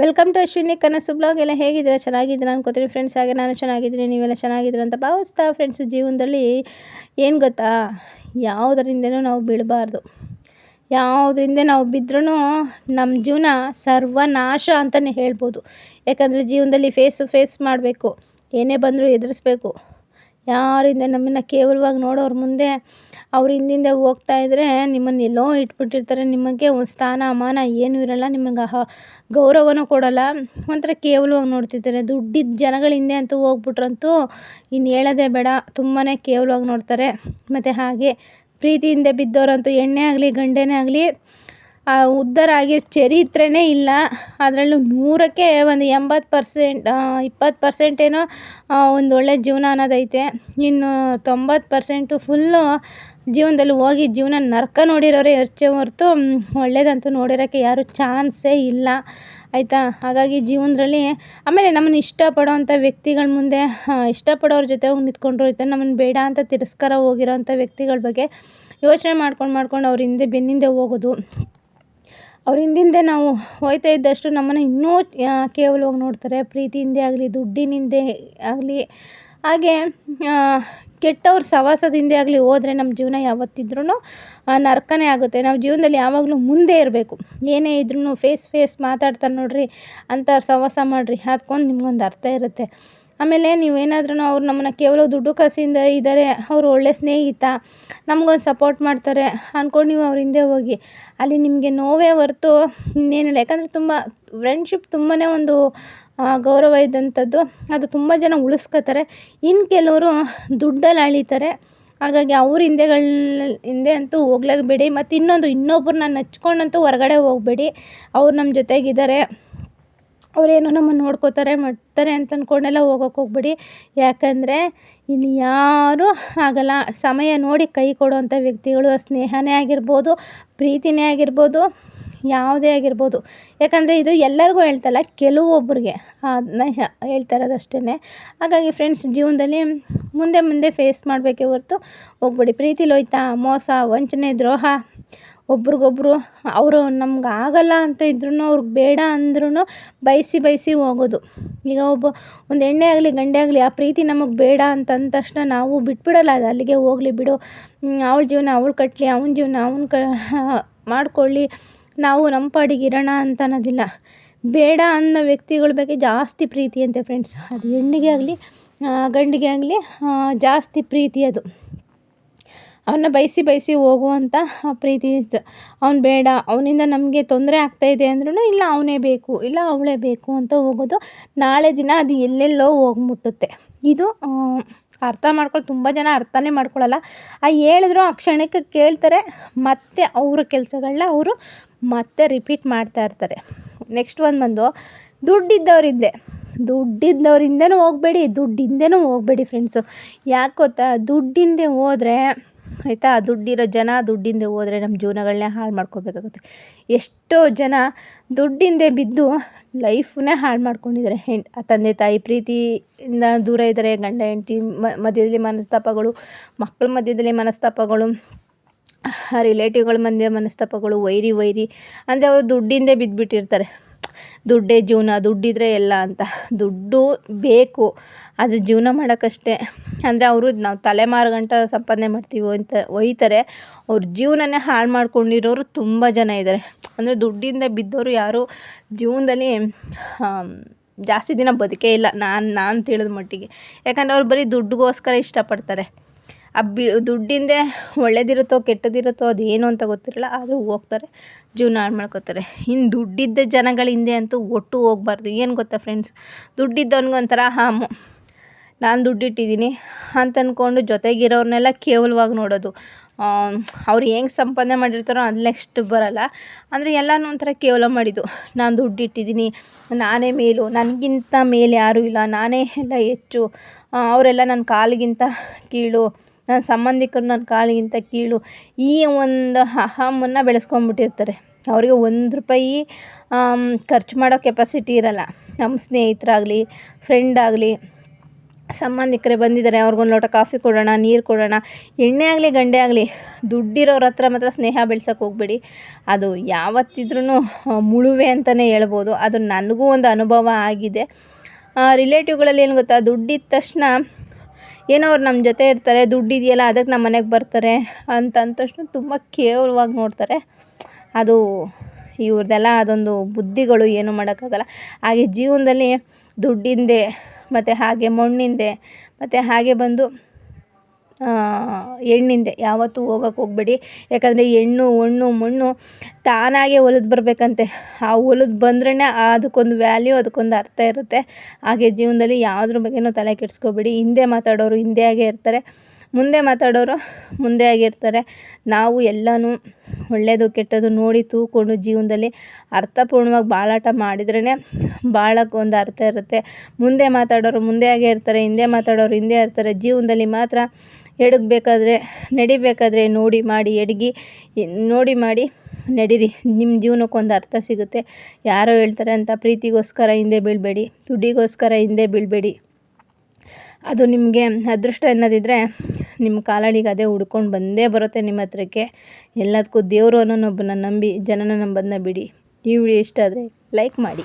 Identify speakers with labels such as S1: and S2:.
S1: Welcome to Ashwini ಕನಸು blog ಎಲ್ಲ ಹೇಗಿದ್ದೀರಾ? ಚೆನ್ನಾಗಿದ್ದೀರಾ ಅನ್ಕೋತೀನಿ. ಫ್ರೆಂಡ್ಸ್ ಹಾಗೆ ನಾನು ಚೆನ್ನಾಗಿದ್ದೀನಿ. ನೀವೆಲ್ಲ ಚೆನ್ನಾಗಿದ್ದೀರಾ ಅಂತ ಭಾವಿಸ್ತಾ ಫ್ರೆಂಡ್ಸ್ ಜೀವನದಲ್ಲಿ ಏನು ಗೊತ್ತಾ? ಯಾವುದರಿಂದನೂ ನಾವು ಬೀಳಬಾರ್ದು. ಯಾವುದರಿಂದ ನಾವು ಬಿದ್ದರೂ ನಮ್ಮ ಜೀವನ ಸರ್ವನಾಶ ಅಂತಲೇ ಹೇಳ್ಬೋದು. ಯಾಕಂದರೆ ಜೀವನದಲ್ಲಿ ಫೇಸು ಫೇಸ್ ಮಾಡಬೇಕು. ಏನೇ ಬಂದರೂ ಎದುರಿಸ್ಬೇಕು. ಯಾರಿಂದ ನಮ್ಮನ್ನು ಕೇವಲವಾಗಿ ನೋಡೋರ ಮುಂದೆ ಅವ್ರ ಹಿಂದಿಂದೆ ಹೋಗ್ತಾ ಇದ್ದರೆ ನಿಮ್ಮನ್ನು ಎಲ್ಲೋ ಇಟ್ಬಿಟ್ಟಿರ್ತಾರೆ. ನಿಮಗೆ ಒಂದು ಸ್ಥಾನ ಮಾನ ಏನೂ ಇರೋಲ್ಲ. ನಿಮಗೆ ಗೌರವನೂ ಕೊಡೋಲ್ಲ. ಒಂಥರ ಕೇವಲವಾಗಿ ನೋಡ್ತಿರ್ತಾರೆ ದುಡ್ಡಿದ್ದ ಜನಗಳ ಹಿಂದೆ ಅಂತೂ ಹೋಗ್ಬಿಟ್ರಂತೂ ಇನ್ನು ಹೇಳೋದೇ ಬೇಡ. ತುಂಬಾ ಕೇವಲವಾಗಿ ನೋಡ್ತಾರೆ. ಮತ್ತು ಹಾಗೆ ಪ್ರೀತಿಯಿಂದ ಬಿದ್ದವರಂತೂ ಹೆಣ್ಣೇ ಆಗಲಿ, ಗಂಡನೇ ಆಗಲಿ ಉದ್ಧಾರ ಆಗಿ ಚರಿತ್ರೆನೇ ಇಲ್ಲ. ಅದರಲ್ಲೂ ನೂರಕ್ಕೆ ಒಂದು ಎಂಬತ್ತು ಪರ್ಸೆಂಟ್ ಇಪ್ಪತ್ತು ಪರ್ಸೆಂಟ್ ಏನೋ ಒಂದು ಒಳ್ಳೆ ಜೀವನ ಅನ್ನೋದೈತೆ. ಇನ್ನು ತೊಂಬತ್ತು ಪರ್ಸೆಂಟು ಫುಲ್ಲು ಜೀವನದಲ್ಲಿ ಹೋಗಿ ಜೀವನ ನರಕ ನೋಡಿರೋರೇ ಹೆಚ್ಚೇ ಹೊರ್ತು ಒಳ್ಳೇದಂತೂ ನೋಡಿರೋಕ್ಕೆ ಯಾರೂ ಚಾನ್ಸೇ ಇಲ್ಲ. ಆಯಿತಾ? ಹಾಗಾಗಿ ಜೀವನದಲ್ಲಿ ಆಮೇಲೆ ನಮ್ಮನ್ನು ಇಷ್ಟಪಡೋವಂಥ ವ್ಯಕ್ತಿಗಳ ಮುಂದೆ ಇಷ್ಟಪಡೋರ ಜೊತೆ ಹೋಗಿ ನಿಂತ್ಕೊಂಡ್ರು ಆಯಿತಾ ನಮ್ಮನ್ನು ಬೇಡ ಅಂತ ತಿರಸ್ಕಾರ ಹೋಗಿರೋವಂಥ ವ್ಯಕ್ತಿಗಳ ಬಗ್ಗೆ ಯೋಚನೆ ಮಾಡ್ಕೊಂಡು ಮಾಡ್ಕೊಂಡು ಅವ್ರ ಹಿಂದೆ ಬೆನ್ನಿಂದೆ ಹೋಗೋದು. ಅವ್ರ ಹಿಂದಿಂದೆ ನಾವು ಹೋಗ್ತಾ ಇದ್ದಷ್ಟು ನಮ್ಮನ್ನು ಇನ್ನೂ ಕೇವಲವಾಗಿ ನೋಡ್ತಾರೆ. ಪ್ರೀತಿಯಿಂದೇ ಆಗಲಿ, ದುಡ್ಡಿನಿಂದೆ ಆಗಲಿ. ಹಾಗೆ ಕೆಟ್ಟವ್ರ ಸವಾಸದಿಂದೇ ಆಗಲಿ ಹೋದರೆ ನಮ್ಮ ಜೀವನ ಯಾವತ್ತಿದ್ರೂ ನರಕನೇ ಆಗುತ್ತೆ. ನಾವು ಜೀವನದಲ್ಲಿ ಯಾವಾಗಲೂ ಮುಂದೆ ಇರಬೇಕು. ಏನೇ ಇದ್ರೂ ಫೇಸ್ ಫೇಸ್ ಮಾತಾಡ್ತಾರೆ ನೋಡಿರಿ, ಅಂಥವ್ರು ಸವಾಸ ಮಾಡಿರಿ, ಅದ್ಕೊಂದು ನಿಮ್ಗೊಂದು ಅರ್ಥ ಇರುತ್ತೆ. ಆಮೇಲೆ ನೀವೇನಾದ್ರೂ ಅವ್ರು ನಮ್ಮನ್ನು ಕೇವಲ ದುಡ್ಡು ಕಾಸಿಂದ ಇದ್ದಾರೆ ಅವರು ಒಳ್ಳೆಯ ಸ್ನೇಹಿತ, ನಮ್ಗೊಂದು ಸಪೋರ್ಟ್ ಮಾಡ್ತಾರೆ ಅಂದ್ಕೊಂಡು ನೀವು ಅವ್ರ ಹಿಂದೆ ಹೋಗಿ. ಅಲ್ಲಿ ನಿಮಗೆ ನೋವೇ ಹೊರ್ತು ಇನ್ನೇನಿಲ್ಲ. ಯಾಕಂದರೆ ತುಂಬ ಫ್ರೆಂಡ್ಶಿಪ್ ತುಂಬಾ ಒಂದು ಗೌರವ ಇದ್ದಂಥದ್ದು. ಅದು ತುಂಬ ಜನ ಉಳಿಸ್ಕೋತಾರೆ. ಇನ್ನು ಕೆಲವರು ದುಡ್ಡಲ್ಲಿ ಅಳೀತಾರೆ. ಹಾಗಾಗಿ ಅವ್ರ ಹಿಂದೆಗಳ, ಹಿಂದೆ ಅಂತೂ ಹೋಗ್ಲೇಬೇಡಿ ಮತ್ತು ಇನ್ನೊಂದು, ಇನ್ನೊಬ್ರನ್ನ ನೆಚ್ಕೊಂಡಂತೂ ಹೊರಗಡೆ ಹೋಗಬೇಡಿ. ಅವ್ರು ನಮ್ಮ ಜೊತೆಗಿದ್ದಾರೆ ಅವರೇನೋ ನಮ್ಮನ್ನು ನೋಡ್ಕೊತಾರೆ, ಮಾಡ್ತಾರೆ ಅಂತ ಅಂದ್ಕೊಂಡೆಲ್ಲ ಹೋಗೋಕೆ ಹೋಗ್ಬೇಡಿ. ಯಾಕಂದರೆ ಇಲ್ಲಿ ಯಾರೂ ಆಗಲ್ಲ. ಸಮಯ ನೋಡಿ ಕೈ ಕೊಡುವಂಥ ವ್ಯಕ್ತಿಗಳು, ಸ್ನೇಹನೇ ಆಗಿರ್ಬೋದು, ಪ್ರೀತಿನೇ ಆಗಿರ್ಬೋದು, ಯಾವುದೇ ಆಗಿರ್ಬೋದು. ಯಾಕಂದರೆ ಇದು ಎಲ್ಲರಿಗೂ ಹೇಳ್ತಲ್ಲ ಕೆಲವೊಬ್ಬರಿಗೆ ಅದನ್ನ ಹೇಳ್ತಾ ಇರೋದು ಹಾಗಾಗಿ ಫ್ರೆಂಡ್ಸ್ ಜೀವನದಲ್ಲಿ ಮುಂದೆ ಮುಂದೆ ಫೇಸ್ ಮಾಡಬೇಕೇ ಹೊರ್ತು ಹೋಗ್ಬೇಡಿ. ಪ್ರೀತಿಲಿ ಹೋಯ್ತಾ ಮೋಸ, ವಂಚನೆ, ದ್ರೋಹ ಒಬ್ರಿಗೊಬ್ರು ಅವರು ನಮ್ಗೆ ಆಗಲ್ಲ ಅಂತ ಇದ್ರೂ ಅವ್ರಿಗೆ ಬೇಡ ಅಂದ್ರೂ ಬಯಸಿ ಬಯಸಿ ಹೋಗೋದು. ಈಗ ಒಬ್ಬ ಒಂದು ಹೆಣ್ಣೇ ಆಗಲಿ ಗಂಡೇ ಆಗಲಿ ಆ ಪ್ರೀತಿ ನಮಗೆ ಬೇಡ ಅಂತ ಅಂದ ತಕ್ಷಣ ನಾವು ಬಿಟ್ಬಿಡಲ್ಲ ಅದು. ಅಲ್ಲಿಗೆ ಹೋಗಲಿ ಬಿಡು ಅವಳ ಜೀವನ ಅವಳು ಕಟ್ಟಲಿ ಅವನ ಜೀವನ ಅವ್ನು ಕ, ಮಾಡ್ಕೊಳ್ಳಿ, ನಾವು ನಮ್ಮ ಪಾಡಿಗೆ ಇರೋಣ ಅಂತ ಅನ್ನೋದಿಲ್ಲ. ಬೇಡ ಅನ್ನೋ ವ್ಯಕ್ತಿಗಳ ಬಗ್ಗೆ ಜಾಸ್ತಿ ಪ್ರೀತಿ ಅಂತೆ ಫ್ರೆಂಡ್ಸ್ ಅದು ಹೆಣ್ಣಿಗೆ ಆಗಲಿ ಗಂಡಿಗೆ ಆಗಲಿ ಜಾಸ್ತಿ ಪ್ರೀತಿ ಅದು. ಅವನ್ನ ಬಯಸಿ ಬಯಸಿ ಹೋಗುವಂಥ ಪ್ರೀತಿ ಅವ್ನು ಬೇಡ, ಅವನಿಂದ ನಮಗೆ ತೊಂದರೆ ಆಗ್ತಾಯಿದೆ ಅಂದ್ರೂ ಇಲ್ಲ, ಅವನೇ ಬೇಕು, ಇಲ್ಲ ಅವಳೇ ಬೇಕು ಅಂತ ಹೋಗೋದು ನಾಳೆ ದಿನ ಅದು ಎಲ್ಲೆಲ್ಲೋ ಹೋಗಿ ಮುಟ್ಟುತ್ತೆ ಇದು ಅರ್ಥ ಮಾಡ್ಕೊಳ್ಳಿ ತುಂಬ ಜನ ಅರ್ಥನೇ ಮಾಡ್ಕೊಳ್ಳಲ್ಲ ಆ ಹೇಳಿದ್ರು, ಆ ಕ್ಷಣಕ್ಕೆ ಕೇಳ್ತಾರೆ, ಮತ್ತೆ ಅವರ ಕೆಲಸಗಳನ್ನ ಅವರು ಮತ್ತೆ ರಿಪೀಟ್ ಮಾಡ್ತಾ ಇರ್ತಾರೆ. ನೆಕ್ಸ್ಟ್ ಒಂದು ಬಂದು, ದುಡ್ಡಿದ್ದವರಿದ್ದೆ. ದುಡ್ಡಿದ್ದವರಿಂದನೂ ಹೋಗಬೇಡಿ, ದುಡ್ಡಿಂದೇನೂ ಹೋಗಬೇಡಿ ಫ್ರೆಂಡ್ಸು ಯಾಕೆ ಗೊತ್ತಾ? ದುಡ್ಡಿಂದೆ ಹೋದ್ರೆ ಆಯಿತಾ? ದುಡ್ಡಿರೋ ಜನ ದುಡ್ಡಿಂದೆ ಹೋದರೆ ನಮ್ಮ ಜೀವನಗಳನ್ನೇ ಹಾಳು ಮಾಡ್ಕೋಬೇಕಾಗುತ್ತೆ. ಎಷ್ಟೋ ಜನ ದುಡ್ಡಿಂದೆ ಬಿದ್ದು ಲೈಫನ್ನೇ ಹಾಳು ಮಾಡ್ಕೊಂಡಿದ್ದಾರೆ ಹೆಣ್ ತಂದೆ ತಾಯಿ ಪ್ರೀತಿಯಿಂದ ದೂರ ಇದ್ದಾರೆ ಗಂಡ, ಹೆಂಡತಿ ಮಧ್ಯದಲ್ಲಿ ಮನಸ್ತಾಪಗಳು ಮಕ್ಕಳ ಮಧ್ಯದಲ್ಲಿ ಮನಸ್ತಾಪಗಳು, ರಿಲೇಟಿವ್ಗಳ ಮಧ್ಯೆ ಮನಸ್ತಾಪಗಳು, ವೈರಿ ವೈರಿ. ಅಂದರೆ ಅವರು ದುಡ್ಡಿಂದೇ ಬಿದ್ದುಬಿಟ್ಟಿರ್ತಾರೆ ದುಡ್ಡೇ ಜೀವನ, ದುಡ್ಡಿದ್ರೆ ಎಲ್ಲ ಅಂತ. ದುಡ್ಡು ಬೇಕು ಅದು ಜೀವನ ಮಾಡೋಕ್ಕಷ್ಟೇ ಅಂದರೆ ಅವರು ನಾವು ತಲೆಮಾರು ಗಂಟ ಸಂಪಾದನೆ ಮಾಡ್ತೀವಿ ಅಂತ ಒಯ್ತಾರೆ. ಅವ್ರ ಜೀವನನೇ ಹಾಳು ಮಾಡ್ಕೊಂಡಿರೋರು ತುಂಬ ಜನ ಇದ್ದಾರೆ ಅಂದರೆ ದುಡ್ಡಿಂದ ಬಿದ್ದವರು ಯಾರೂ ಜೀವನದಲ್ಲಿ ಜಾಸ್ತಿ ದಿನ ಬದುಕೇ ಇಲ್ಲ. ನಾನು ನಾನು ತಿಳಿದ ಮಟ್ಟಿಗೆ. ಯಾಕಂದರೆ ಅವ್ರು ಬರೀ ದುಡ್ಡಿಗೋಸ್ಕರ ಇಷ್ಟಪಡ್ತಾರೆ. ಆ ಬಿ, ದುಡ್ಡಿಂದೇ ಒಳ್ಳೇದಿರುತ್ತೋ ಕೆಟ್ಟದಿರುತ್ತೋ ಅದೇನು ಅಂತ ಗೊತ್ತಿರಲ್ಲ, ಆದರೂ ಹೋಗ್ತಾರೆ, ಜೀವನ ಹಾಳು ಮಾಡ್ಕೋತಾರೆ. ಇನ್ನು ದುಡ್ಡಿದ್ದ ಜನಗಳ ಹಿಂದೆ ಅಂತೂ ಒಟ್ಟು ಹೋಗ್ಬಾರ್ದು. ಏನು ಗೊತ್ತಾ ಫ್ರೆಂಡ್ಸ್ ದುಡ್ಡಿದ್ದವನಿಗೊಂಥರ ಹಾಮು. ನಾನು ದುಡ್ಡಿಟ್ಟಿದ್ದೀನಿ ಅಂತ ಅಂದ್ಕೊಂಡು ಜೊತೆಗಿರೋರನ್ನೆಲ್ಲ ಕೇವಲವಾಗಿ ನೋಡೋದು. ಅವ್ರು ಹೆಂಗೆ ಸಂಪಾದನೆ ಮಾಡಿರ್ತಾರೋ ಅದು ನೆಕ್ಸ್ಟ್ ಬರೋಲ್ಲ. ಅಂದರೆ ಎಲ್ಲನೂ ಒಂಥರ ಕೇವಲ ಮಾಡಿದ್ದು. ನಾನು ದುಡ್ಡಿಟ್ಟಿದ್ದೀನಿ, ನಾನೇ ಮೇಲು, ನನಗಿಂತ ಮೇಲೆ ಯಾರೂ ಇಲ್ಲ, ನಾನೇ ಎಲ್ಲ ಹೆಚ್ಚು. ಅವರೆಲ್ಲ ನನ್ನ ಕಾಲಿಗಿಂತ ಕೀಳು ನನ್ನ ಸಂಬಂಧಿಕರು ನನ್ನ ಕಾಲಿಗಿಂತ ಕೀಳು. ಈ ಒಂದು ಅಹಮನ್ನು ಬೆಳೆಸ್ಕೊಂಡ್ಬಿಟ್ಟಿರ್ತಾರೆ. ಅವರಿಗೆ ಒಂದು ರೂಪಾಯಿ ಖರ್ಚು ಮಾಡೋ ಕೆಪಾಸಿಟಿ ಇರೋಲ್ಲ. ನಮ್ಮ ಸ್ನೇಹಿತರಾಗಲಿ ಫ್ರೆಂಡ್ ಆಗಲಿ. ಸಂಬಂಧಿಕರೇ ಬಂದಿದ್ದಾರೆ. ಅವ್ರಿಗೊಂದು ಲೋಟ ಕಾಫಿ ಕೊಡೋಣ, ನೀರು ಕೊಡೋಣ. ಎಣ್ಣೆ ಆಗಲಿ, ಗಂಡೇ ಆಗಲಿ, ದುಡ್ಡಿರೋರ ಹತ್ರ ಮಾತ್ರ ಸ್ನೇಹ ಬೆಳ್ಸೋಕೆ ಹೋಗ್ಬೇಡಿ. ಅದು ಯಾವತ್ತಿದ್ರೂ ಮುಳುವೆ ಅಂತಲೇ ಹೇಳ್ಬೋದು. ಅದು ನನಗೂ ಒಂದು ಅನುಭವ ಆಗಿದೆ. ರಿಲೇಟಿವ್ಗಳಲ್ಲಿ ಏನು ಗೊತ್ತಾ? ದುಡ್ಡಿದ್ದ ತಕ್ಷಣ ಏನೋ ಅವ್ರು ನಮ್ಮ ಜೊತೆ ಇರ್ತಾರೆ, ದುಡ್ಡಿದೆಯಲ್ಲ, ಅದಕ್ಕೆ ನಮ್ಮ ಮನೆಗೆ ಬರ್ತಾರೆ ಅಂತ ಅಂದ ತಕ್ಷಣ ತುಂಬ ಕೇವಲವಾಗಿ ನೋಡ್ತಾರೆ. ಅದು ಇವ್ರದ್ದೆಲ್ಲ ಅದೊಂದು ಬುದ್ಧಿಗಳು, ಏನೂ ಮಾಡೋಕ್ಕಾಗಲ್ಲ. ಹಾಗೆ ಜೀವನದಲ್ಲಿ ದುಡ್ಡಿಂದೆ ಮತ್ತು ಹಾಗೆ ಮಣ್ಣಿಂದೆ, ಮತ್ತು ಹಾಗೆ ಬಂದು ಹೆಣ್ಣಿಂದೆ ಯಾವತ್ತೂ ಹೋಗೋಕೆ ಹೋಗಬೇಡಿ. ಯಾಕಂದರೆ ಹೆಣ್ಣು ಹೊಣ್ಣು, ಮಣ್ಣು ತಾನಾಗೆ ಒಲಿದು ಬರಬೇಕಂತೆ. ಆ ಒಲಿದು ಬಂದ್ರೇ ಅದಕ್ಕೊಂದು ವ್ಯಾಲ್ಯೂ ಅದಕ್ಕೊಂದು ಅರ್ಥ ಇರುತ್ತೆ. ಹಾಗೆ ಜೀವನದಲ್ಲಿ ಯಾವುದ್ರ ಬಗ್ಗೆಯೂ ತಲೆ ಕೆಡಿಸ್ಕೋಬೇಡಿ. ಹಿಂದೆ ಮಾತಾಡೋರು ಹಿಂದೆ ಆಗೇ ಇರ್ತಾರೆ. ಮುಂದೆ ಮಾತಾಡೋರು ಮುಂದೆ ಆಗಿರ್ತಾರೆ. ನಾವು ಎಲ್ಲನೂ ಒಳ್ಳೆಯದು ಕೆಟ್ಟದ್ದು ನೋಡಿ ತೂಕೊಂಡು ಜೀವನದಲ್ಲಿ ಅರ್ಥಪೂರ್ಣವಾಗಿ ಬಾಳಾಟ ಮಾಡಿದ್ರೇ ಬಾಳಕ್ಕೆ ಒಂದು ಅರ್ಥ ಇರುತ್ತೆ. ಮುಂದೆ ಮಾತಾಡೋರು ಮುಂದೆ ಆಗೇ ಇರ್ತಾರೆ, ಹಿಂದೆ ಮಾತಾಡೋರು ಹಿಂದೆ ಇರ್ತಾರೆ. ಜೀವನದಲ್ಲಿ ಮಾತ್ರ ಎಡಗಬೇಕಾದ್ರೆ, ನಡಿಬೇಕಾದ್ರೆ ನೋಡಿ ಮಾಡಿ, ಎಡಗಿ, ನೋಡಿ ಮಾಡಿ ನಡೀರಿ. ನಿಮ್ಮ ಜೀವನಕ್ಕೊಂದು ಅರ್ಥ ಸಿಗುತ್ತೆ. ಯಾರೋ ಹೇಳ್ತಾರೆ ಅಂತ, ಪ್ರೀತಿಗೋಸ್ಕರ ಹಿಂದೆ ಬೀಳಬೇಡಿ, ದುಡ್ಡಿಗೋಸ್ಕರ ಹಿಂದೆ ಬೀಳಬೇಡಿ. ಅದು ನಿಮಗೆ ಅದೃಷ್ಟ ಅನ್ನೋದಿದ್ದರೆ ನಿಮ್ಮ ಕಾಲಡಿಗೆ ಅದೇ ಹುಡ್ಕೊಂಡು ಬಂದೇ ಬರುತ್ತೆ ನಿಮ್ಮ ಹತ್ರಕ್ಕೆ. ಎಲ್ಲದಕ್ಕೂ ದೇವರು ಅನ್ನೋನೊಬ್ಬನ ನಂಬಿ ಜನನ ನಂಬೋದನ್ನ ಬಿಡಿ. ಈ ವಿಡಿಯೋ ಇಷ್ಟ ಆದರೆ ಲೈಕ್ ಮಾಡಿ.